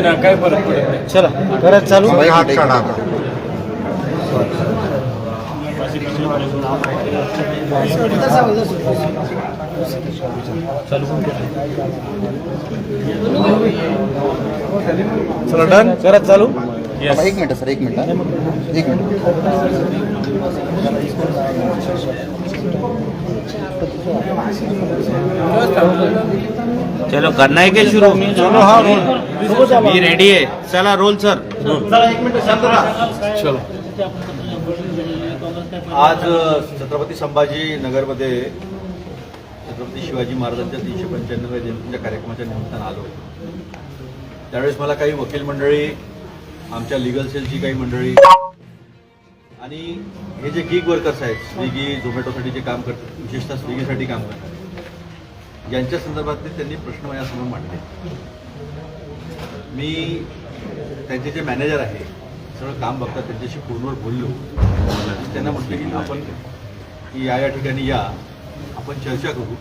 दे ना काय फरक पडत नाही. चला परत चालू. हात काढा. चला डन परत चालू. एक मिनिट सर एक मिनिट. एक मिनिट. चलो करना है क्या शुरू? चलो हा रोल। मी रेडी आहे चला रोल सर चलो आज छत्रपती संभाजी नगरमध्ये छत्रपती शिवाजी महाराजांच्या तीनशे पंच्याण्णव्या जयंतीच्या कार्यक्रमाच्या निमित्तानं आलो. त्यावेळेस मला काही वकील मंडळी आमच्या लिगल सेलची काही मंडळी आणि हे जे गिग वर्कर्स आहेत स्विगी झोमॅटोसाठी जे काम करतात विशेषतः स्विगीसाठी काम करतात यांच्या संदर्भातले त्यांनी प्रश्न माझ्यासमोर मांडले. मी त्यांचे जे मॅनेजर आहे सगळं काम बघतात त्यांच्याशी फोनवर बोललो. त्यांना म्हटलं की आपण की या या ठिकाणी या आपण चर्चा करू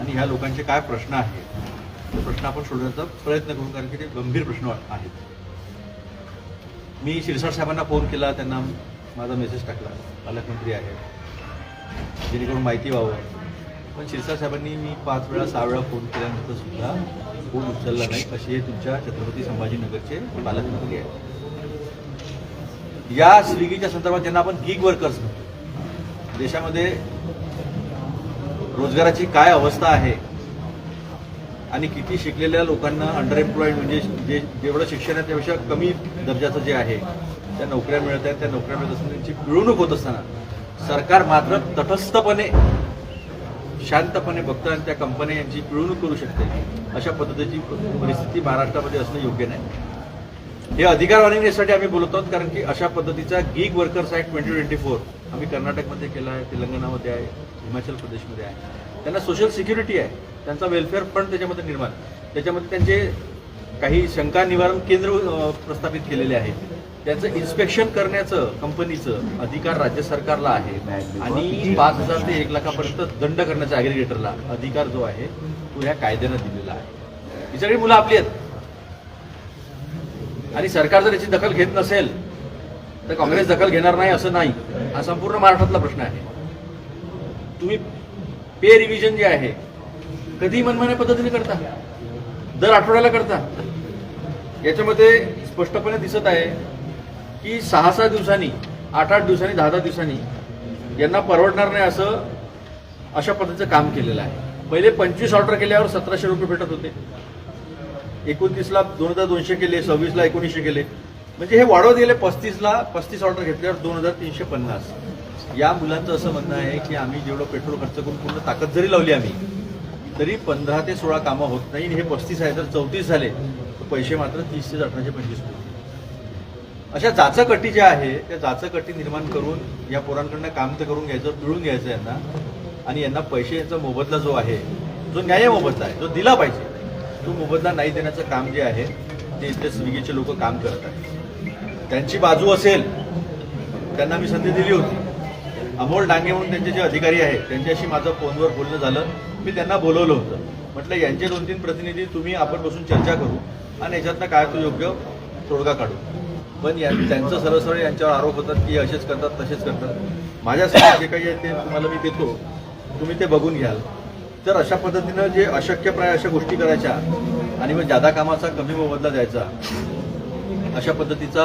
आणि ह्या लोकांचे काय प्रश्न आहेत ते प्रश्न आपण सोडवण्याचा प्रयत्न करू कारण की ते गंभीर प्रश्न आहेत. मी शिरसाट साहेबांना फोन केला त्यांना माझा मेसेज टाकला. पालकमंत्री आहे. जेणेकरून माहिती व्हावं. पण शिरसाट साहेबांनी मी पाच वेळा सहा वेळा फोन केल्यानंतर सुद्धा फोन उचलला नाही. असे हे तुमच्या छत्रपती संभाजीनगरचे पालकमंत्री आहेत. या स्विगीच्या संदर्भात ज्यांना आपण गिग वर्कर्स म्हणतो देशामध्ये रोजगाराची काय अवस्था आहे आणि किती शिकलेल्या लोकांना अंडर एम्प्लॉईड म्हणजे जे जेवढं शिक्षण आहे त्यापेक्षा कमी दर्जाचं जे आहे त्या नोकऱ्या मिळत आहेत त्या नोकऱ्या मिळत असताना त्यांची पिळवणूक होत असताना सरकार मात्र तटस्थपणे शांतपणे बघतं आणि त्या कंपन्या यांची पिळवणूक करू शकते. अशा पद्धतीची परिस्थिती महाराष्ट्रामध्ये असणं योग्य नाही. हे अधिकार वाढवण्यासाठी आम्ही बोलत आहोत कारण की अशा पद्धतीचा gig workers act twenty twenty four आम्ही कर्नाटकमध्ये केला आहे तेलंगणामध्ये आहे हिमाचल प्रदेशमध्ये आहे. त्यांना सोशल सिक्युरिटी आहे. त्यांचा वेलफेअर फंड त्याच्यामध्ये निर्माण. त्याच्यामध्ये त्यांचे काही शंका निवारण केंद्र प्रस्थापित केलेले आहेत. त्यांचं इन्स्पेक्शन करण्याचं कंपनीचं अधिकार राज्य सरकारला आहे. आणि पाच हजार ते एक लाखापर्यंत दंड करण्याचा अग्रिगेटरला अधिकार जो आहे तो ह्या कायद्यानं दिलेला आहे. ही सगळी मुलं आपली आहेत. आणि सरकार जर याची दखल घेत नसेल तर काँग्रेस दखल घेणार नाही असं नाही. हा संपूर्ण महाराष्ट्रातला प्रश्न आहे. तुम्ही पे रिव्हिजन जे आहे कधी मनमान्या पद्धतीने करता? दर आठवड्याला करता? याच्यामध्ये स्पष्टपणे दिसत आहे की सहा सहा दिवसांनी आठ आठ दिवसांनी दहा दहा दिवसांनी यांना परवडणार नाही असं अशा पद्धतीचं काम केलेलं आहे. पहिले पंचवीस ऑर्डर केल्यावर सतराशे रुपये भेटत होते. एकोणतीसला दोन हजार दोनशे केले सव्वीसला एकोणीसशे केले. म्हणजे हे वाढवत गेले पस्तीसला पस्तीस ऑर्डर घेतल्यावर दोन हजार तीनशे पन्नास. या मुलांचं असं म्हणणं आहे की आम्ही जेवढं पेट्रोल खर्च करून पूर्ण ताकद जरी लावली आम्ही तरी पंधरा ते सोळा कामं होत नाही हे पस्तीस आहे तर चौतीस झाले. तर पैसे मात्र तीस ते अठराशे पंचवीस होते. अशा जाचकटी ज्या आहे त्या जाचकटी निर्माण करून या पोरांकडनं काम तर करून घ्यायचं पिळून घ्यायचं यांना. आणि यांना पैशाचा मोबदला जो आहे जो न्याय मोबदला आहे जो दिला पाहिजे तो मोबदला नाही देण्याचं काम जे आहे ते इथले स्विगीचे लोक काम करत आहेत. त्यांची बाजू असेल त्यांना मी संधी दिली होती. अमोल डांगे म्हणून त्यांचे जे अधिकारी आहेत त्यांच्याशी माझं फोनवर बोलणं झालं. मी त्यांना बोलवलं होतं. म्हटलं यांचे दोन तीन प्रतिनिधी तुम्ही आपण बसून चर्चा करू आणि याच्यातनं काय तो योग्य तोडगा काढू. पण या त्यांचं सरळ यांच्यावर आरोप होतात की असेच करतात तसेच करतात. माझ्यासाठी जे काही आहे ते तुम्हाला मी देतो. तुम्ही ते बघून घ्याल. तर अशा पद्धतीनं जे अशक्यप्राय अशा गोष्टी करायच्या आणि मग जादा कामाचा कमी मोबदला द्यायचा अशा पद्धतीचा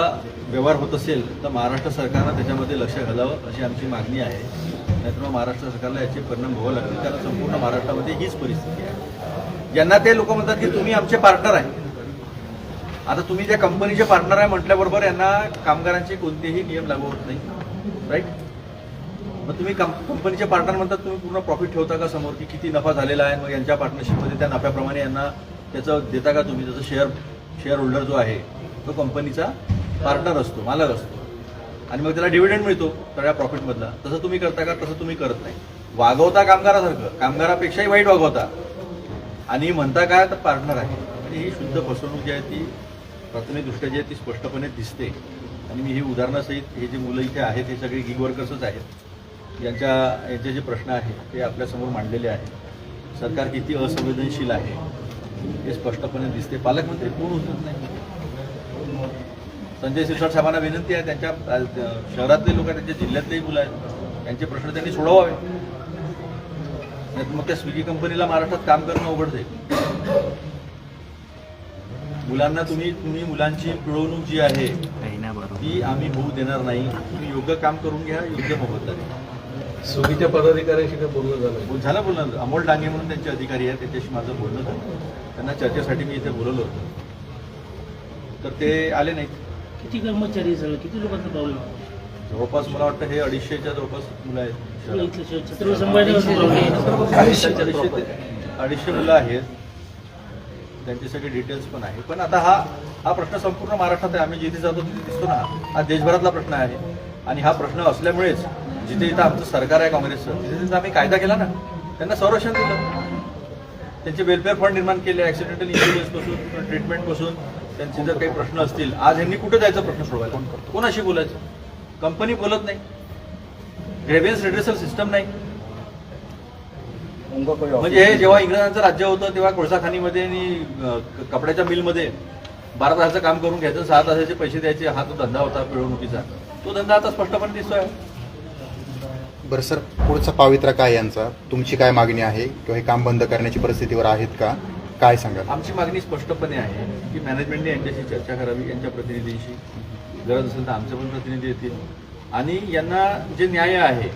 व्यवहार होत असेल तर महाराष्ट्र सरकारनं त्याच्यामध्ये लक्ष घालावं अशी आमची मागणी आहे. नाहीतर मग महाराष्ट्र सरकारला याचे परिणाम भोगावे लागतील. कारण संपूर्ण महाराष्ट्रामध्ये हीच परिस्थिती आहे. ज्यांना ते लोक म्हणतात की तुम्ही आमचे पार्टनर आहे. आता तुम्ही त्या कंपनीचे पार्टनर आहे म्हटल्याबरोबर यांना कामगारांचे कोणतेही नियम लागू होत नाही. राईट मग तुम्ही कंपनीचे पार्टनर म्हणतात तुम्ही पूर्ण प्रॉफिट ठेवता का समोर? की किती नफा झालेला आहे? मग यांच्या पार्टनरशिपमध्ये त्या नफ्याप्रमाणे यांना त्याचं देता का तुम्ही? त्याचं शेअर शेअर होल्डर जो आहे तो कंपनीचा पार्टनर असतो मालक असतो. आणि मग त्याला डिव्हिडंड मिळतो सगळ्या प्रॉफिटमधला तसं तुम्ही करता का? तसं तुम्ही करत नाही. वागवता कामगारासारखं. कामगारापेक्षाही वाईट वागवता. आणि म्हणता काय तर पार्टनर आहे. आणि ही शुद्ध फसवणूक जी आहे ती प्राथमिकदृष्ट्या जी आहे ती स्पष्टपणे दिसते. आणि मी ही उदाहरणासहित हे जे मुलं इथे आहेत हे सगळे गिग वर्कर्सच आहेत. यांच्या यांचे जे प्रश्न आहेत ते आपल्यासमोर मांडलेले आहेत. सरकार किती असंवेदनशील आहे हे स्पष्टपणे दिसते. पालकमंत्री कोण उचलत नाही? संजय सिरसाट साहेबांना विनंती आहे त्यांच्या शहरातले लोक आहेत त्यांच्या जिल्ह्यातलेही मुलं आहेत. त्यांचे प्रश्न त्यांनी सोडवावे. मग त्या स्विगी कंपनीला महाराष्ट्रात काम करणं अवघड जाईल. मुलांना तुम्ही तुम्ही मुलांची पिळवणूक जी आहे ती आम्ही होऊ देणार नाही. तुम्ही योग्य काम करून घ्या योग्य मोबदला द्या. सुगीच्या पदाधिकाऱ्यांशी काय बोलणं झालं? बोल- झालं बोलणं. अमोल डांगे म्हणून त्यांचे अधिकारी आहेत त्यांच्याशी माझं बोलणं झालं. त्यांना चर्चेसाठी मी इथे बोलवलं होतं. तर ते आले नाहीत. किती कर्मचारी झालं? किती लोकांचा प्रॉब्लेम जवळपास मला वाटतं हे अडीचशेच्या जवळपास मुलं आहेत. अडीचशे मुलं आहेत. त्यांच्यासाठी डिटेल्स पण आहे. पण आता हा हा प्रश्न संपूर्ण महाराष्ट्रात आहे. आम्ही जिथे जातो तिथे दिसतो ना हा देशभरातला प्रश्न आहे. आणि हा प्रश्न असल्यामुळेच जिथे इथं आमचं सरकार आहे काँग्रेसचं तिथे तिथं आम्ही कायदा केला ना. त्यांना संरक्षण दिलं. त्यांचे वेलफेअर फंड निर्माण केले ऍक्सिडेंटल इंजुरीजपासून ट्रीटमेंटपासून त्यांचे जर काही प्रश्न असतील आज ह्यांनी कुठे जायचा प्रश्न सोडवायला? कोणाशी बोलायचं? कंपनी बोलत नाही. ग्रेव्हियन्स रिड्रेसल सिस्टम नाही. म्हणजे हे जेव्हा इंग्रजांचं राज्य होतं तेव्हा कोळसा खाणीमध्ये आणि कपड्याच्या मिलमध्ये बारा तासाचं काम करून घ्यायचं सहा तासाचे पैसे द्यायचे हा तो धंदा होता पिळवणुकीचा. तो धंदा आता स्पष्टपणे दिसतोय. बरं सर पुढचा पावित्रा काय यांचा? तुमची काय मागणी आहे? किंवा हे काम बंद करण्याची परिस्थितीवर आहेत का? काय सांगाल? आमची मागणी स्पष्टपणे आहे की मॅनेजमेंटने यांच्याशी चर्चा करावी यांच्या प्रतिनिधींशी. गरज असेल तर आमचे पण प्रतिनिधी येतील. आणि यांना जे न्याय आहे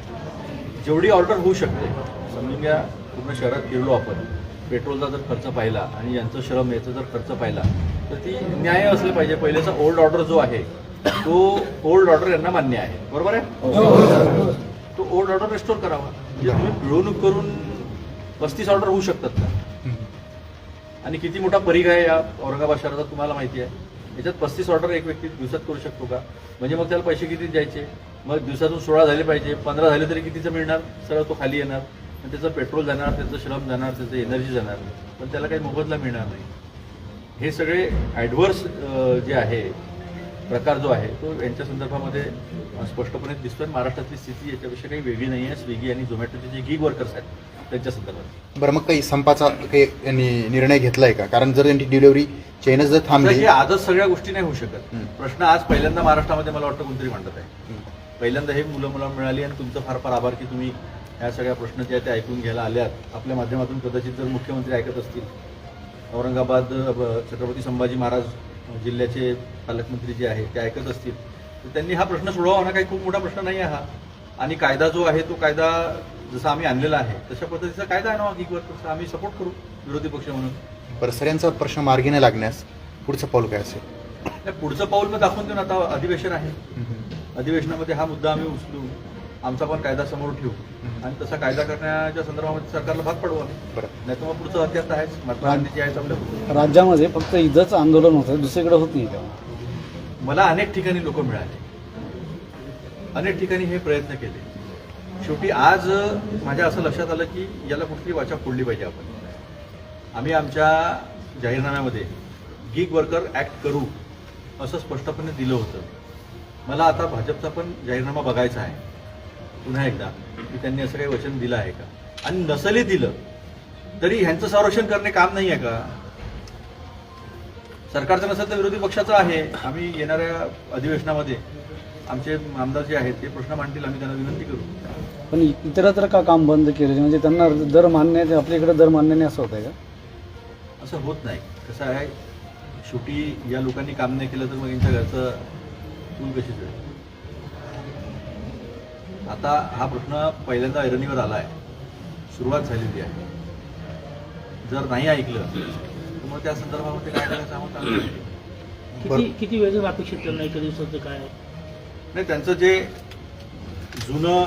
जेवढी ऑर्डर होऊ शकते समजून घ्या पूर्ण शहरात फिरलो आपण. पेट्रोलचा जर खर्च पाहिला आणि यांचं श्रम याचा जर खर्च पाहिला तर ती न्याय असलं पाहिजे. पहिल्याचा ओल्ड ऑर्डर जो आहे तो ओल्ड ऑर्डर यांना मान्य आहे. बरोबर आहे? तो ओल्ड ऑर्डर रेस्टोर करावा. म्हणजे तुम्ही पिळवणूक करून पस्तीस ऑर्डर होऊ शकतात का? आणि किती मोठा परीघ आहे या औरंगाबाद शहराचा तुम्हाला माहिती आहे. याच्यात पस्तीस ऑर्डर एक व्यक्ती दिवसात करू शकतो का? म्हणजे मग त्याला पैसे किती द्यायचे? मग दिवसातून सोळा झाले पाहिजे पंधरा झाले तरी कितीचं मिळणार? सरळ तो खाली येणार. आणि त्याचं पेट्रोल जाणार त्याचं श्रम जाणार त्याचं एनर्जी जाणार पण त्याला काही मोबदला मिळणार नाही. हे सगळे ॲडव्हर्स जे आहे प्रकार जो आहे तो यांच्या संदर्भामध्ये स्पष्टपणे दिसतोय. महाराष्ट्रातली स्थिती याच्यापेक्षा काही वेगळी नाही आहे. स्विगी आणि झोमॅटोचे जे गिग वर्कर्स आहेत त्यांच्या संदर्भात. बरं मग काही संपाचा काही निर्णय घेतलाय का? कारण जर त्यांची डिलिव्हरी चेनच जर थांबली हे आजच सगळ्या गोष्टी नाही होऊ शकत. प्रश्न आज पहिल्यांदा महाराष्ट्रामध्ये मला वाटतं कोणतरी मांडत आहे. पहिल्यांदा हे मुलं मला मिळाली आणि तुमचं फार फार आभार की तुम्ही ह्या सगळ्या प्रश्न जे आहेत ते ऐकून घ्यायला आल्यात. आपल्या माध्यमातून कदाचित जर मुख्यमंत्री ऐकत असतील. औरंगाबाद छत्रपती संभाजी महाराज जिल्ह्याचे पालकमंत्री जे आहेत ते ऐकत असतील. तर त्यांनी हा प्रश्न सोडवावा ना काही खूप मोठा प्रश्न नाही आहे हा. आणि कायदा जो आहे तो कायदा जसा आम्ही आणलेला आहे तशा पद्धतीचा कायदा आहे ना गिगवर तसा आम्ही सपोर्ट करू विरोधी पक्ष म्हणून. बरं सर यांचा प्रश्न मार्गी न लागण्यास पुढचं पाऊल काय असेल? नाही, पुढचं पाऊल मग दाखवून देऊन आता अधिवेशन आहे. अधिवेशनामध्ये हा मुद्दा आम्ही उचलू. आमचा पण कायदा समोर ठेवू. आणि तसा कायदा करण्याच्या संदर्भामध्ये सरकारला भाग पडू आम्ही. बरं. नाही तर मग पुढचं अत्यात आहेच. महात्मा गांधीजी आहेत आपल्या राज्यामध्ये फक्त इथंच आंदोलन होतं दुसरीकडे होत नाही मला अनेक ठिकाणी लोक मिळाले. अनेक ठिकाणी हे प्रयत्न केले. शेवटी आज माझ्या असं लक्षात आलं की याला कुठली वाचा फोडली पाहिजे आपण. आम्ही आमच्या जाहीरनाम्यामध्ये गिग वर्कर ॲक्ट करू असं स्पष्टपणे दिलं होतं. मला आता भाजपचा पण जाहीरनामा बघायचा आहे. पुन्हा एकदा की त्यांनी असं काही वचन दिलं आहे का? आणि नसलही दिलं तरी ह्यांचं संरक्षण करणे काम नाही आहे का? सरकारचं नसेल तर विरोधी पक्षाचं आहे. आम्ही येणाऱ्या अधिवेशनामध्ये आमचे आमदार जे आहेत ते प्रश्न मांडतील आम्ही त्यांना विनंती करू. पण इतरत्र का काम बंद केलं? म्हणजे त्यांना दर मान्य आहे, आपल्याकडे दर मान्य नाही असं होतंय का? असं होत नाही. कसं आहे शेवटी या लोकांनी काम नाही केलं तर मग यांच्या घरचं चूल कशी आता हा प्रश्न पहिल्यांदा ऐरणीवर आला आहे सुरुवात झालेली आहे. जर नाही ऐकलं तर मग त्या संदर्भामध्ये काय करायचं आम्हाला. किती वेळ अपेक्षित करणं एका दिवसाचं काय? नाही त्यांचं जे जुनं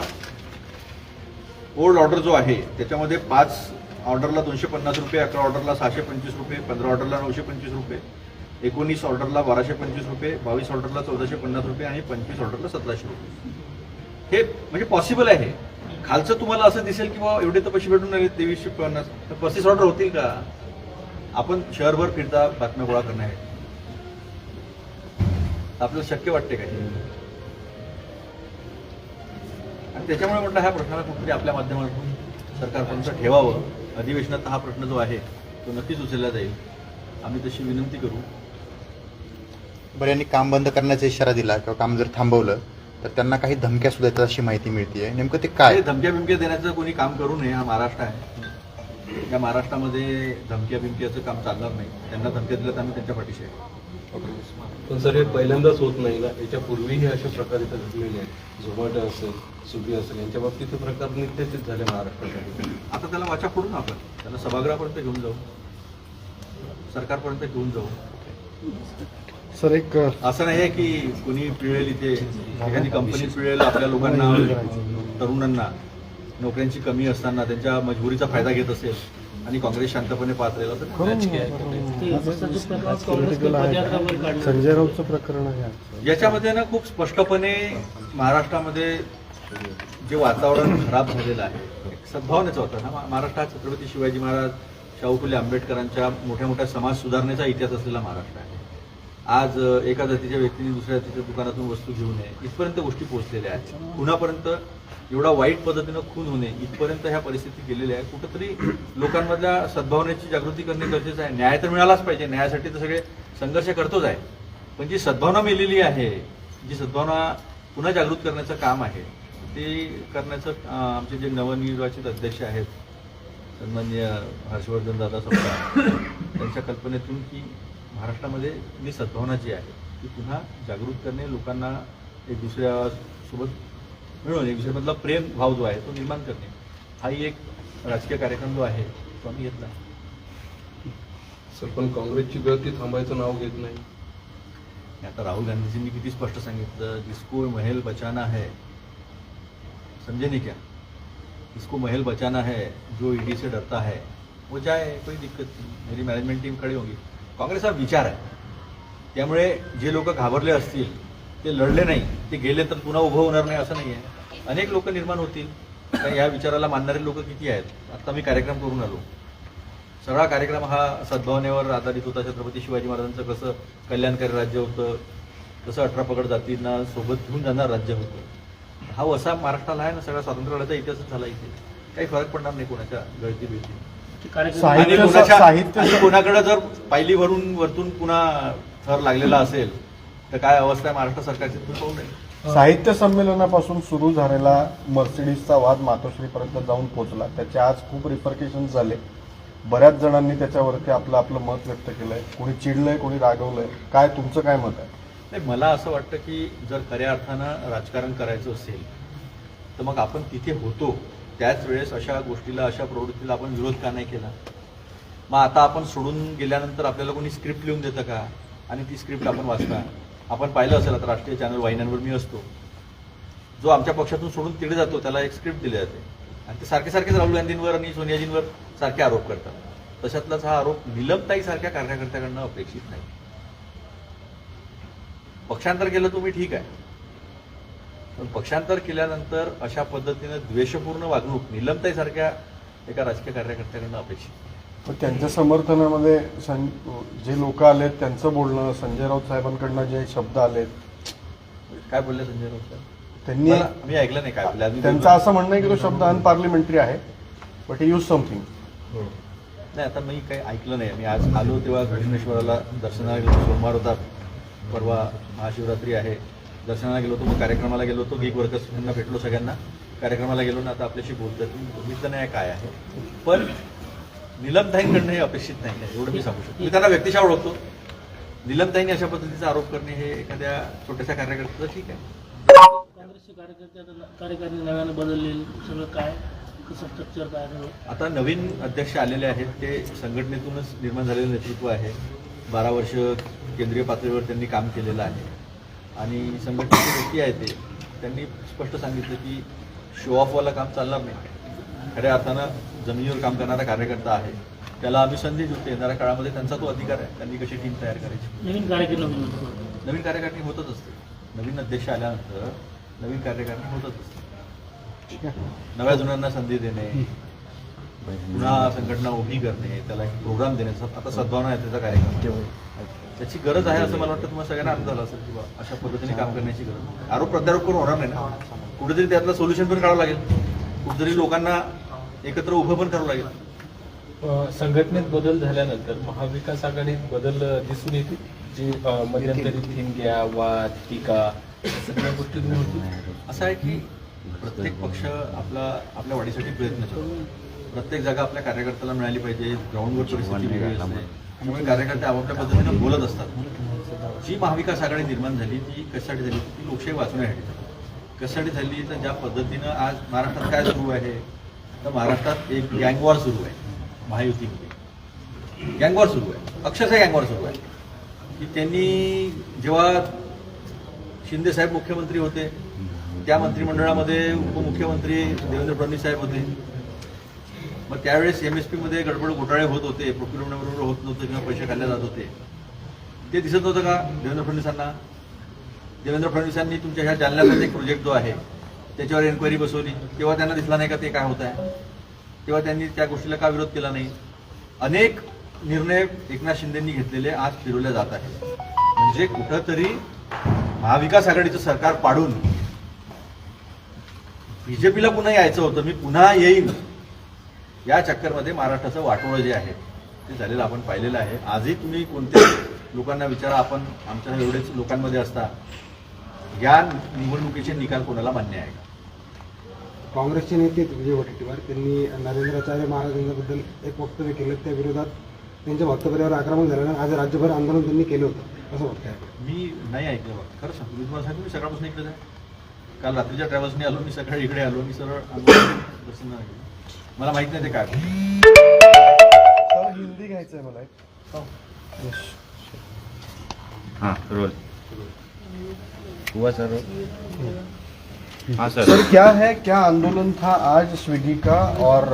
ओल्ड ऑर्डर जो आहे त्याच्यामध्ये पाच ऑर्डरला दोनशे पन्नास रुपये अकरा ऑर्डरला सहाशे पंचवीस रुपये पंधरा ऑर्डरला नऊशे पंचवीस रुपये एकोणीस ऑर्डरला बाराशे पंचवीस रुपये बावीस ऑर्डरला चौदाशे पन्नास रुपये आणि पंचवीस ऑर्डरला सतराशे रुपये. हे म्हणजे पॉसिबल आहे. खालचं तुम्हाला असं दिसेल की बाबा एवढे तर पैसे भेटून आले तेवीसशे पन्नास. तर पस्तीस ऑर्डर होतील का? आपण शहरभर फिरता बातम्या गोळा करणार आहे आपल्याला शक्य वाटते काय आणि त्याच्यामुळे म्हटलं ह्या प्रश्नाला कुठेतरी आपल्या माध्यमातून सरकारपर्यंत ठेवावं. अधिवेशनात हा प्रश्न जो आहे तो नक्कीच उचलला जाईल. आम्ही तशी विनंती करू. बरं यांनी काम बंद करण्याचा इशारा दिला किंवा काम जर थांबवलं तर त्यांना काही धमक्या सुद्धा येतात अशी माहिती मिळते नेमकं ते काय? काय धमक्या बिमक्या देण्याचं कोणी काम करू नये हा महाराष्ट्र आहे. या महाराष्ट्रामध्ये धमक्या बिमक्याचं काम चालणार नाही. त्यांना धमक्या दिल्या तर आम्ही त्यांच्या पाठीशी आहे. पण सर हे पहिल्यांदाच होत नाही ना? याच्या पूर्वीही असे प्रकार इथं घडलेले आहेत. झोमॅटो असेल स्विगी असेल यांच्या बाबतीत हे प्रकार नित्याचेच झाले महाराष्ट्रासाठी आता त्याला वाचा फोडू ना आपण. त्याला सभागृहापर्यंत घेऊन जाऊ. सरकारपर्यंत घेऊन जाऊ. सर एक असं नाही आहे की कुणी पिळेल इथे. एखादी कंपनी पिळेल आपल्या लोकांना तरुणांना. नोकऱ्यांची कमी असताना त्यांच्या मजबुरीचा फायदा घेत असेल आणि काँग्रेस शांतपणे पाहत राहील असं नाही. ते सध्या प्रकरणात काँग्रेसने पदयात्रा वगैरे काढली. संजय राऊतचं प्रकरण आहे याच्यामध्ये ना खूप स्पष्टपणे महाराष्ट्रामध्ये जे वातावरण खराब झालेलं आहे एक सद्भावनेचं होतं ना महाराष्ट्र हा छत्रपती शिवाजी महाराज शाहू फुले आंबेडकरांच्या मोठ्या मोठ्या समाज सुधारणेचा इतिहास असलेला महाराष्ट्र आहे. आज एका जातीच्या व्यक्तीने दुसऱ्या जातीच्या दुकानातून वस्तू घेऊ नये इथपर्यंत गोष्टी पोहोचलेल्या आहेत. कुणापर्यंत एवढा वाईट पद्धतीनं खून होणे इथपर्यंत ह्या परिस्थिती गेलेल्या आहे. कुठंतरी लोकांमधल्या सद्भावनेची जागृती करणे गरजेचं आहे. न्याय तर मिळालाच पाहिजे. न्यायासाठी तर सगळे संघर्ष करतोच आहे. पण जी सद्भावना मेलेली आहे जी सद्भावना पुन्हा जागृत करण्याचं काम आहे ते करण्याचं आमचे जे नवनिर्वाचित अध्यक्ष आहेत सन्मान्य हर्षवर्धन दादा सप्ताह त्यांच्या कल्पनेतून की महाराष्ट्रामध्ये जी सद्भावना जी आहे ती पुन्हा जागृत करणे लोकांना एक दुसऱ्यासोबत मिळून एक दुसऱ्यामधला प्रेम भाव जो आहे तो निर्माण करणे हाही एक राजकीय कार्यक्रम जो आहे तो आम्ही घेतला. सर पण काँग्रेसची गळती थांबायचं नाव घेत नाही. आता राहुल गांधीजींनी किती स्पष्ट सांगितलं जिसको महल बचाना है. समझे नहीं क्या? जिसको महल बचाना है जो ईडी से डरता है वो जाए कोई दिक्कत नहीं। मेरी मॅनेजमेंट टीम खडी होगी. काँग्रेस हा विचार आहे. त्यामुळे जे लोक घाबरले असतील ते लढले नाही ते गेले तर पुन्हा उभं होणार नाही असं नाही आहे अनेक लोक निर्माण होतील. कारण या विचाराला मानणारे लोक किती आहेत? आता मी कार्यक्रम करून आलो. सगळा कार्यक्रम हा सद्भावनेवर आधारित होता. छत्रपती शिवाजी महाराजांचं कसं कल्याणकारी राज्य होतं कसं अठरा पगड जातींना सोबत घेऊन जाणार राज्य होतं. हा वसा महाराष्ट्राला आहे ना सगळा स्वातंत्र्य लढ्याचा इतिहासच झाला इथे. काही फरक पडणार नाही कोणाच्या गळती बिळती कार्यक्रम आणि कोणाकडे जर पायली भरून वरतून पुन्हा थर लागलेला असेल तर काय अवस्था आहे महाराष्ट्र सरकारची? तुम्ही पाहू नये. साहित्य संमेलनापासून सुरू झालेला मर्सिडीजचा वाद मातोश्रीपर्यंत जाऊन पोहोचला त्याचे आज खूप रिपरकेशन झाले. बऱ्याच जणांनी त्याच्यावरती आपलं आपलं मत व्यक्त केलंय. कोणी चिडलंय कोणी रागवलंय. काय तुमचं काय मत आहे? नाही मला असं वाटतं की जर खऱ्या अर्थानं राजकारण करायचं असेल तर मग आपण तिथे होतो. त्याच वेळेस अशा गोष्टीला अशा प्रवृत्तीला आपण विरोध का नाही केला? मग आता आपण सोडून गेल्यानंतर आपल्याला कोणी स्क्रिप्ट लिहून देतं का? आणि ती स्क्रिप्ट आपण वाचता. आपण पाहिलं असेल आता राष्ट्रीय चॅनल वाहिन्यांवर मी असतो. जो आमच्या पक्षातून सोडून तिकडे जातो त्याला एक स्क्रिप्ट दिली जाते. आणि ते सारखे सारखेच राहुल गांधींवर आणि सोनियाजींवर सारखे आरोप करतात. तशातलाच हा आरोप निलमताईसारख्या कार्यकर्त्याकडनं अपेक्षित नाही. पक्षांतर केलं तुम्ही ठीक आहे. पण पक्षांतर केल्यानंतर अशा पद्धतीनं द्वेषपूर्ण वागणूक निलमताई सारख्या एका राजकीय कार्यकर्त्याकडनं अपेक्षित. पण त्यांच्या समर्थनामध्ये सं- जे लोक आलेत त्यांचं बोलणं संजय राऊत साहेबांकडनं जे शब्द आलेत. काय बोलले संजय राऊत साहेब? त्यांनी मी ऐकलं नाही काय बोलले. त्यांचं असं म्हणणं आहे की तो शब्द अनपार्लिमेंटरी आहे बट ही यूज समथिंग नाही आता मी काही ऐकलं नाही. मी आज आलो तेव्हा घटनेश्वराला दर्शनाला सोमवार होता. परवा महाशिवरात्री आहे. दर्शनाला गेलो होतो मग कार्यक्रमाला गेलो होतो गिग वर्कर्स यांना भेटलो सगळ्यांना. कार्यक्रमाला गेलो ना आता आपल्याशी तुम्ही बघितलं नाही काय आहे? पण निलमताईंकडनं हे अपेक्षित नाही आहे एवढं मी सांगू शकतो. मी त्यांना व्यक्तिशः ओळखतो. निलमताईंनी अशा पद्धतीचा आरोप करणे हे एखाद्या छोट्याशा कार्यकर्त्याचं ठीक आहे. काँग्रेसचे कार्यकर्ते आता न- कार्यकारिणी नव्यानं बदललेली सगळं काय कसं स्ट्रक्चर काय सगळं आता नवीन अध्यक्ष आलेले आहेत ते संघटनेतूनच निर्माण झालेलं नेतृत्व आहे. बारा वर्ष केंद्रीय पातळीवर त्यांनी काम केलेलं आहे. आणि संघटनेचे व्यक्ती आहे ते. त्यांनी स्पष्ट सांगितलं की शो ऑफवाला काम चालणार नाही. खऱ्या अर्थानं जमिनीवर काम करणारा कार्यकर्ता आहे. त्याला आम्ही संधी देतो येणाऱ्या काळामध्ये त्यांचा तो अधिकार आहे. त्यांनी कशी टीम तयार करायची? नवीन कार्यक्रम होतो नवीन कार्यकारिणी होतच असते. नवीन अध्यक्ष आल्यानंतर नवीन कार्यकारिणी होतच असते. नव्या जुन्यांना संधी देणे पुन्हा संघटना उभी करणे त्याला एक प्रोग्राम देणे. आता सद्भावना आहे त्याचा कार्यक्रम. त्याची गरज आहे असं मला वाटतं तुम्हाला सगळ्यांना अर्थ झाला असेल किंवा अशा पद्धतीने काम करण्याची गरज आरोप प्रत्यारोप करून होणार नाही ना? कुठेतरी त्यातलं सोल्युशन पण काढावं लागेल. कुठेतरी लोकांना एकत्र उभं पण करावं लागेल. संघटनेत बदल झाल्यानंतर महाविकास आघाडीत बदल दिसून येतील? जे मध्यंतरी ठिणग्या वाद टीका या सगळ्या गोष्टी असं आहे की प्रत्येक पक्ष आपला आपल्या वाढीसाठी प्रयत्न करतो. प्रत्येक जागा आपल्या कार्यकर्त्याला मिळाली पाहिजे ग्राउंडवर परिस्थिती वेगळी असते. त्यामुळे कार्यकर्ते आपापल्या पद्धतीनं बोलत असतात. जी महाविकास आघाडी निर्माण झाली ती कशासाठी झाली? ती लोकशाही वाचवण्यासाठी झाली. कशासाठी झाली? तर ज्या पद्धतीनं आज महाराष्ट्रात काय सुरू आहे? तर महाराष्ट्रात एक गँगवॉर सुरू आहे. महायुतीमध्ये. गँगवॉर सुरू आहे. अक्षरशः गँगवॉर सुरू आहे. की त्यांनी जेव्हा शिंदे साहेब मुख्यमंत्री होते त्या मंत्रिमंडळामध्ये उपमुख्यमंत्री देवेंद्र फडणवीस साहेब होते. मग त्यावेळेस एम एसमध्ये गडबड घोटाळे होत होते प्रोक्युरमेंटबरोबर होत नव्हतं किंवा पैसे काढले जात होते. ते दिसत नव्हतं का देवेंद्र फडणवीसांना? देवेंद्र फडणवीसांनी तुमच्या ह्या जालन्याचा एक प्रोजेक्ट जो आहे त्याच्यावर एन्क्वायरी बसवली. तेव्हा त्यांना दिसला नाही का ते काय होत आहे तेव्हा त्यांनी त्या गोष्टीला का विरोध केला नाही? अनेक निर्णय एकनाथ शिंदेंनी घेतलेले आज फिरवले जात आहेत. म्हणजे कुठंतरी महाविकास आघाडीचं सरकार पाडून बीजेपीला पुन्हा यायचं होतं. मी पुन्हा येईन. या चक्करमध्ये महाराष्ट्राचं वाटोळं जे आहे ते झालेलं आपण पाहिलेलं आहे. आजही तुम्ही कोणत्या लोकांना विचारा आपण आमच्या एवढेच लोकांमध्ये असता. या निवडणुकीचे निकाल कोणाला मान्य आहे? का काँग्रेसचे नेते विजय वडेट्टीवार त्यांनी नरेंद्राचार्य महाराजांबद्दल एक वक्तव्य केलं. त्या विरोधात त्यांच्या वक्तव्यावर आक्रमण झाल्यानं आज राज्यभर आंदोलन त्यांनी केलं होतं. असं वाटतंय मी नाही ऐकलं बघ खरं सांगतो मी तुम्हाला सांगतो मी सकाळपासून इकडे आहे. काल रात्रीच्या ट्रॅव्हल्सने आलो मी सकाळी इकडे आलो मी सरळ आंदोलन. मला माहित नाही ते काय. सर हिंदी घ्यायचं आहे मला एक. हाँ. रोल हुआ सर हाँ सर. सर क्या है क्या आंदोलन था आज स्विगी का? और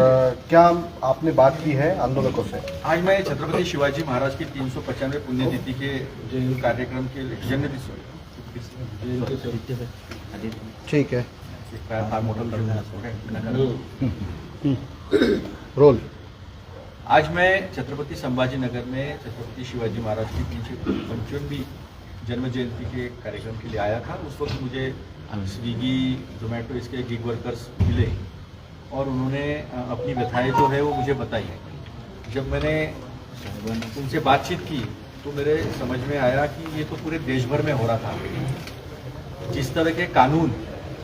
क्या आपने बात की है आंदोलकों से? आज मैं छत्रपति शिवाजी महाराज की तीन सौ पचानवे पुण्यतिथि के कार्यक्रम के जन्मदिन ठीक है। रोल। आज मैं छत्रपति संभाजी नगर में छत्रपति शिवाजी महाराज की तीन सौ पंचानवी जन्म जयंती के कार्यक्रम के लिए आया था। उस वक्त मुझे स्विगी जोमेटो इसके गिग वर्कर्स मिले और उन्होंने अपनी व्यथाएँ जो है वो मुझे बताई। जब मैंने उनसे बातचीत की तो मेरे समझ में आया कि ये तो पूरे देश भर में हो रहा था। जिस तरह के कानून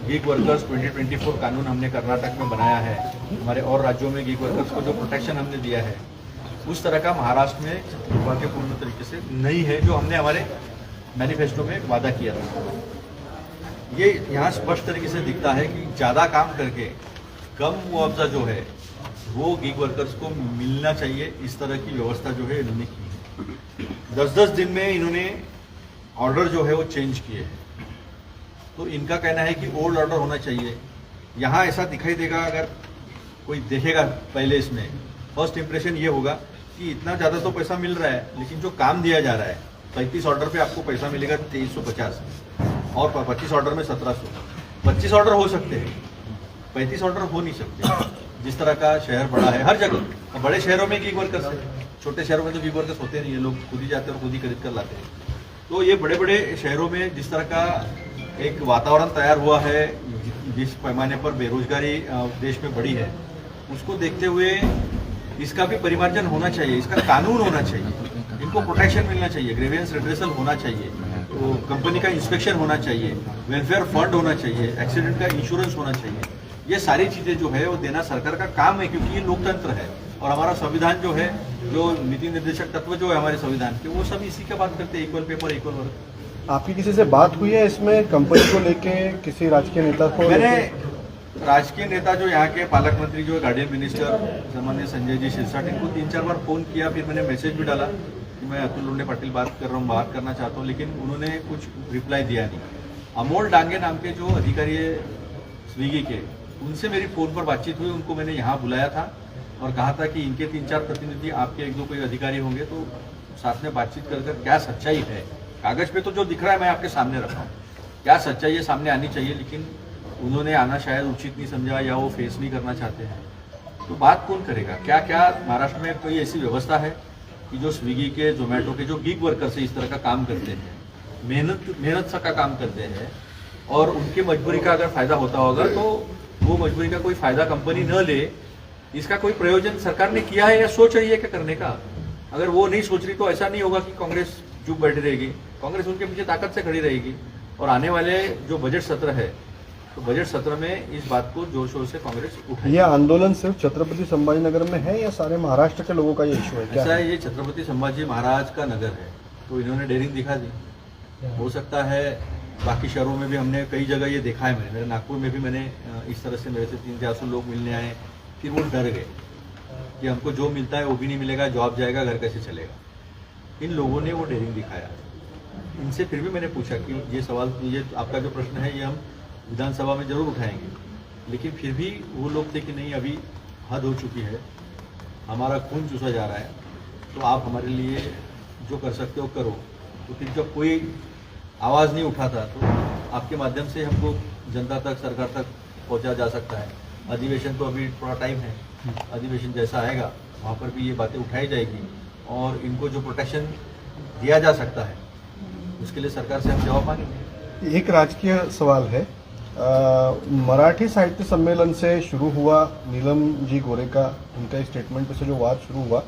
गिग वर्कर्स 2024 कानून हमने कर्नाटक में बनाया है। हमारे और राज्यों में गिग वर्कर्स को जो प्रोटेक्शन हमने दिया है, उस तरह का महाराष्ट्र में दुर्भाग्यपूर्ण तरीके से नहीं है, जो हमने हमारे मैनिफेस्टो में वादा किया था। ये यहाँ स्पष्ट तरीके से दिखता है कि ज़्यादा काम करके कम मुआवजा जो है, वो गिग वर्कर्स को मिलना चाहिए, इस तरह की व्यवस्था जो है इन्होंने की है। दस दस दिन में इन्होंने ऑर्डर जो है वो चेंज किए हैं। तो इनका कहना है कि ओल्ड ऑर्डर होना चाहिए। यहाँ ऐसा दिखाई देगा, अगर कोई देखेगा पहले इसमें फ़र्स्ट इंप्रेशन ये होगा कि इतना ज़्यादा तो पैसा मिल रहा है, लेकिन जो काम दिया जा रहा है, पैंतीस ऑर्डर पे आपको पैसा मिलेगा तेईस सौ पचास। और पच्चीस ऑर्डर में सत्रह सौ। पच्चीस ऑर्डर हो सकते हैं, पैंतीस ऑर्डर हो नहीं सकते। जिस तरह का शहर बड़ा है, हर जगह। बड़े शहरों में गिग वर्कर्स है। छोटे शहरों में तो गिग वर्कर्स होते नहीं है, लोग खुद ही जाते और खुद ही खरीद कर लाते हैं। तो ये बड़े बड़े शहरों में जिस तरह का एक वातावरण तैयार हुआ है, जिस पैमाने पर बेरोजगारी देश में बढ़ी है। उसको देखते हुए इसका भी परिमार्जन होना चाहिए, इसका कानून होना चाहिए, इनको प्रोटेक्शन मिलना चाहिए ग्रेवियंस रिड्रेसल होना चाहिए तो कंपनी का इंस्पेक्शन होना चाहिए वेलफेयर फंड होना चाहिए एक्सीडेंट का इंश्योरेंस होना चाहिए। ये सारी चीज़ें जो है, वो देना सरकार का काम है, क्योंकि ये लोकतंत्र है। और हमारा संविधान जो है, जो नीति निर्देशक तत्व जो है हमारे संविधान के, वो सब इसी का बात करते हैं इक्वल पेपर इक्वल वर्क आपकी किसी से बात हुई है इसमें कंपनी को लेके, किसी राजकीय नेता को मैंने राजकीय नेता जो यहाँ के पालक मंत्री, जो गार्डियन मिनिस्टर सम्मान्य संजय जी शिरसाट इनको तीन चार बार फ़ोन किया, फिर मैंने मैसेज भी डाला कि मैं अतुल लोंडे पाटिल बात कर रहा हूँ, बात करना चाहता हूँ, लेकिन उन्होंने कुछ रिप्लाई दिया नहीं। अमोल डांगे नाम के जो अधिकारी है, स्विगी के, उनसे मेरी फ़ोन पर बातचीत हुई, उनको मैंने यहाँ बुलाया था और कहा था कि इनके तीन चार प्रतिनिधि, आपके एक दो कोई अधिकारी होंगे तो साथ में बातचीत कर क्या सच्चाई है? कागज़ पे तो जो दिख रहा है मैं आपके सामने रखा हूँ। क्या सच्चाई ये सामने आनी चाहिए, लेकिन उन्होंने आना शायद उचित नहीं समझा या वो फेस नहीं करना चाहते हैं। तो बात कौन करेगा? क्या क्या महाराष्ट्र में कोई ऐसी व्यवस्था है कि जो स्विगी के जोमेटो के, जो गिग वर्कर्स है इस तरह का काम करते हैं, मेहनत मेहनत सा का काम करते हैं, और उनकी मजबूरी का अगर फ़ायदा होता होगा तो वो मजबूरी का कोई फ़ायदा कंपनी न ले, इसका कोई प्रयोजन सरकार ने किया है या सोच रही है क्या करने का? अगर वो नहीं सोच रही तो ऐसा नहीं होगा कि कांग्रेस चुप बैठी रहेगी। कांग्रेस उनके पीछे ताकत से खड़ी रहेगी। और आने वाले जो बजट सत्र है तो बजट सत्र में इस बात को ज़ोर शोर से कांग्रेस उठाएगी। यह आंदोलन सिर्फ़ छत्रपति संभाजी नगर में है या सारे महाराष्ट्र के लोगों का ये इशू है? क्या ऐसा है? ये छत्रपति संभाजी महाराज का नगर है तो इन्होंने डेयरिंग दिखा दी। हो सकता है बाकी शहरों में भी हमने कई जगह ये देखा है मैंने। मेरे नागपुर में भी मैंने इस तरह से मेरे से तीन चार सौ लोग मिलने आए फिर वो डर गए कि हमको जो मिलता है वो भी नहीं मिलेगा जॉब जाएगा घर कैसे चलेगा। इन लोगों ने वो डेयरिंग दिखाया। इनसे फिर भी मैंने पूछा कि ये सवाल, ये आपका जो प्रश्न है, ये हम विधानसभा में ज़रूर उठाएँगे। लेकिन फिर भी वो लोग थे कि नहीं, अभी हद हो चुकी है, हमारा खून चूसा जा रहा है तो आप हमारे लिए जो कर सकते हो, करो। तो फिर जब कोई आवाज़ नहीं उठाता तो आपके माध्यम से हमको जनता तक, सरकार तक पहुँचा जा सकता है। अधिवेशन तो अभी थोड़ा टाइम है, अधिवेशन जैसा आएगा, वहाँ पर भी ये बातें उठाई जाएगी और इनको जो प्रोटेक्शन दिया जा सकता है उसके लिए सरकार से हम जवाब मांगेंगे। एक राजकीय सवाल है। मराठी साहित्य सम्मेलन से शुरू हुआ नीलम जी गोरे का उनका स्टेटमेंट से जो वाद शुरू हुआ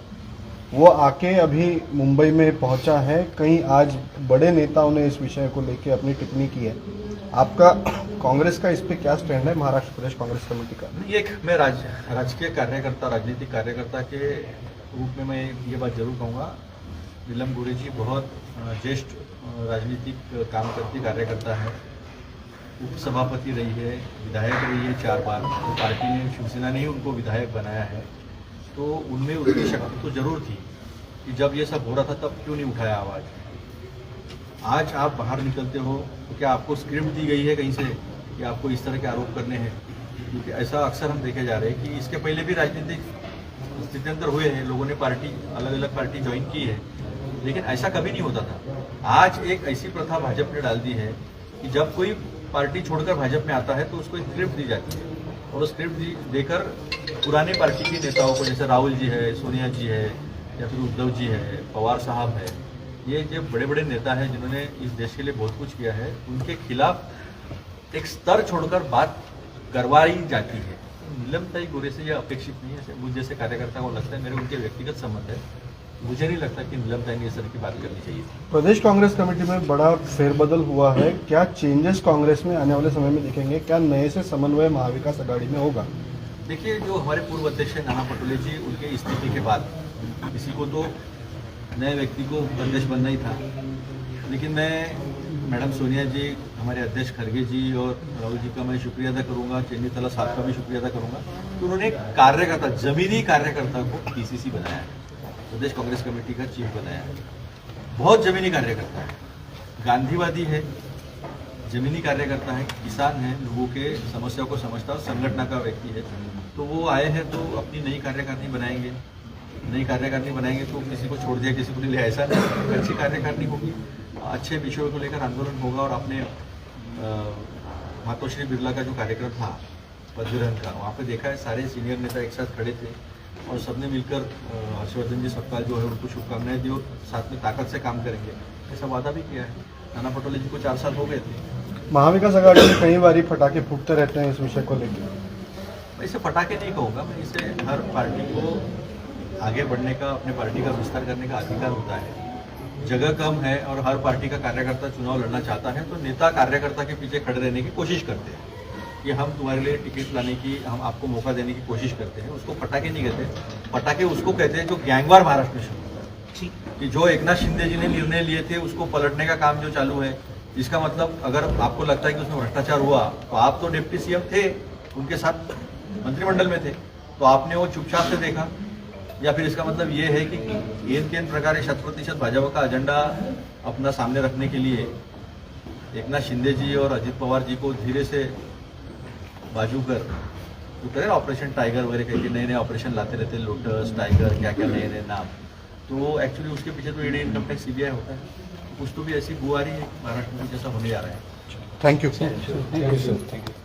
वो आके अभी मुंबई में पहुँचा है। कहीं आज बड़े नेताओं ने इस विषय को लेके अपनी टिप्पणी की है। आपका कांग्रेस का इस पे क्या स्टैंड है? महाराष्ट्र प्रदेश कांग्रेस कमेटी का। एक मैं राज राजकीय कार्यकर्ता राजनीतिक कार्यकर्ता के रूप में मैं ये बात ज़रूर कहूँगा। नीलम गोरे जी बहुत ज्येष्ठ राजनीतिक काम करती, कार्यकर्ता है। उपसभापति रही है, विधायक रही है चार बार तो पार्टी ने शिवसेना ने ही उनको विधायक बनाया है। तो उनमें उतनी शक्ति तो ज़रूर थी कि जब ये सब हो रहा था, तब क्यों नहीं उठाया आवाज़? आज आप बाहर निकलते हो तो क्या आपको स्क्रिप्ट दी गई है कहीं से कि आपको इस तरह के आरोप करने हैं? क्योंकि ऐसा अक्सर हम देखे जा रहे हैं कि इसके पहले भी राजनीतिक स्थित्यंतर हुए हैं, लोगों ने पार्टी अलग अलग पार्टी ज्वाइन की है। लेकिन ऐसा कभी नहीं होता था। आज एक ऐसी प्रथा भाजपा ने डाल दी है कि जब कोई पार्टी छोड़कर भाजपा में आता है तो उसको एक स्क्रिप्ट दी जाती है। और वो स्क्रिप्ट देकर पुराने पार्टी के नेताओं को, जैसे राहुल जी है, सोनिया जी है, या फिर उद्धव जी है, पवार साहब है, ये जो बड़े बड़े नेता हैं जिन्होंने इस देश के लिए बहुत कुछ किया है, उनके खिलाफ एक स्तर छोड़कर बात करवाई जाती है। नीलमताई गोरे से यह अपेक्षित नहीं है मुझे जैसे कार्यकर्ता को लगता है, मेरे उनके व्यक्तिगत संबंध है। मुझे नहीं लगता कि नीलमताई ने इस तरह की बात करनी चाहिए। प्रदेश कांग्रेस कमेटी में बड़ा फेरबदल हुआ है। क्या चेंजेस कांग्रेस में आने वाले समय में दिखेंगे? क्या नए से समन्वय महाविकास आघाड़ी में होगा? देखिए जो हमारे पूर्व अध्यक्ष हैं नाना पटोले जी उनके इस्तीफे के बाद किसी को तो नए व्यक्ति को अध्यक्ष बनना ही था। लेकिन मैं मैडम सोनिया जी हमारे अध्यक्ष खड़गे जी और राहुल जी का मैं शुक्रिया अदा करूँगा चेन्नी तला साहब का भी शुक्रिया अदा करूँगा कि उन्होंने कार्यकर्ता जमीनी कार्यकर्ता को पीसीसी बनाया है। प्रदेश कांग्रेस कमेटी का चीफ बनाया है। बहुत जमीनी कार्यकर्ता है। गांधीवादी है जमीनी कार्यकर्ता है किसान है लोगों के समस्या को समझता है संगठन का व्यक्ति है। तो वो आए हैं तो अपनी नई कार्यकारिणी बनाएँगे। नई कार्यकारिणी बनाएँगे तो किसी को छोड़ दिया किसी को नहीं लिया। ऐसा नहीं अच्छी कार्यकारिणी होगी। अच्छे विषयों को लेकर आंदोलन होगा और आपने अ, मातोश्री बिरला का जो कार्यक्रम था पदवीरन का वहाँ पे देखा है सारे सीनियर नेता एक साथ खड़े थे। और सबने मिलकर हर्षवर्धन जी सपकाल जो है उनको शुभकामनाएँ दी और साथ में ताकत से काम करेंगे। ऐसा वादा भी किया है। नाना पटोले जी को चार साल हो गए थे। महाविकास आघाड़ी में कई बार फटाके फूटते रहते हैं इस विषय को लेकर। मैं इसे पटाखे नहीं कहूँगा मैं इसे हर पार्टी को आगे बढ़ने का अपने पार्टी का विस्तार करने का अधिकार होता है। जगह कम है और हर पार्टी का कार्यकर्ता चुनाव लड़ना चाहता है तो नेता कार्यकर्ता के पीछे खड़े रहने की कोशिश करते हैं। कि हम तुम्हारे लिए टिकट लाने की हम आपको मौका देने की कोशिश करते हैं। उसको पटाखे नहीं कहते। पटाखे उसको कहते हैं जो गैंगवार महाराष्ट्र में शुरू होता है कि जो एकनाथ शिंदे जी ने निर्णय लिए थे उसको पलटने का काम जो चालू है इसका मतलब अगर आपको लगता है कि उसमें भ्रष्टाचार हुआ तो आप तो डिप्टी सीएम थे उनके साथ मंत्रिमंडल में थे तो आपने वो चुपचाप से देखा। या फिर इसका मतलब ये है कि केन केन प्रकार शत प्रतिशत भाजपा का एजेंडा अपना सामने रखने के लिए एकनाथ शिंदे जी और अजित पवार जी को धीरे से बाजू कर ना ऑपरेशन टाइगर वगैरह करके नए नए ऑपरेशन लाते रहते हैं लोटस टाइगर क्या क्या नए नए नाम. तो एक्चुअली उसके पीछे तो ईडी इनकम टैक्स सीबीआई होता है. कुछ तो भी ऐसी बुआरी है महाराष्ट्र में जैसा होने जा रहा है. Thank you thank you sir thank you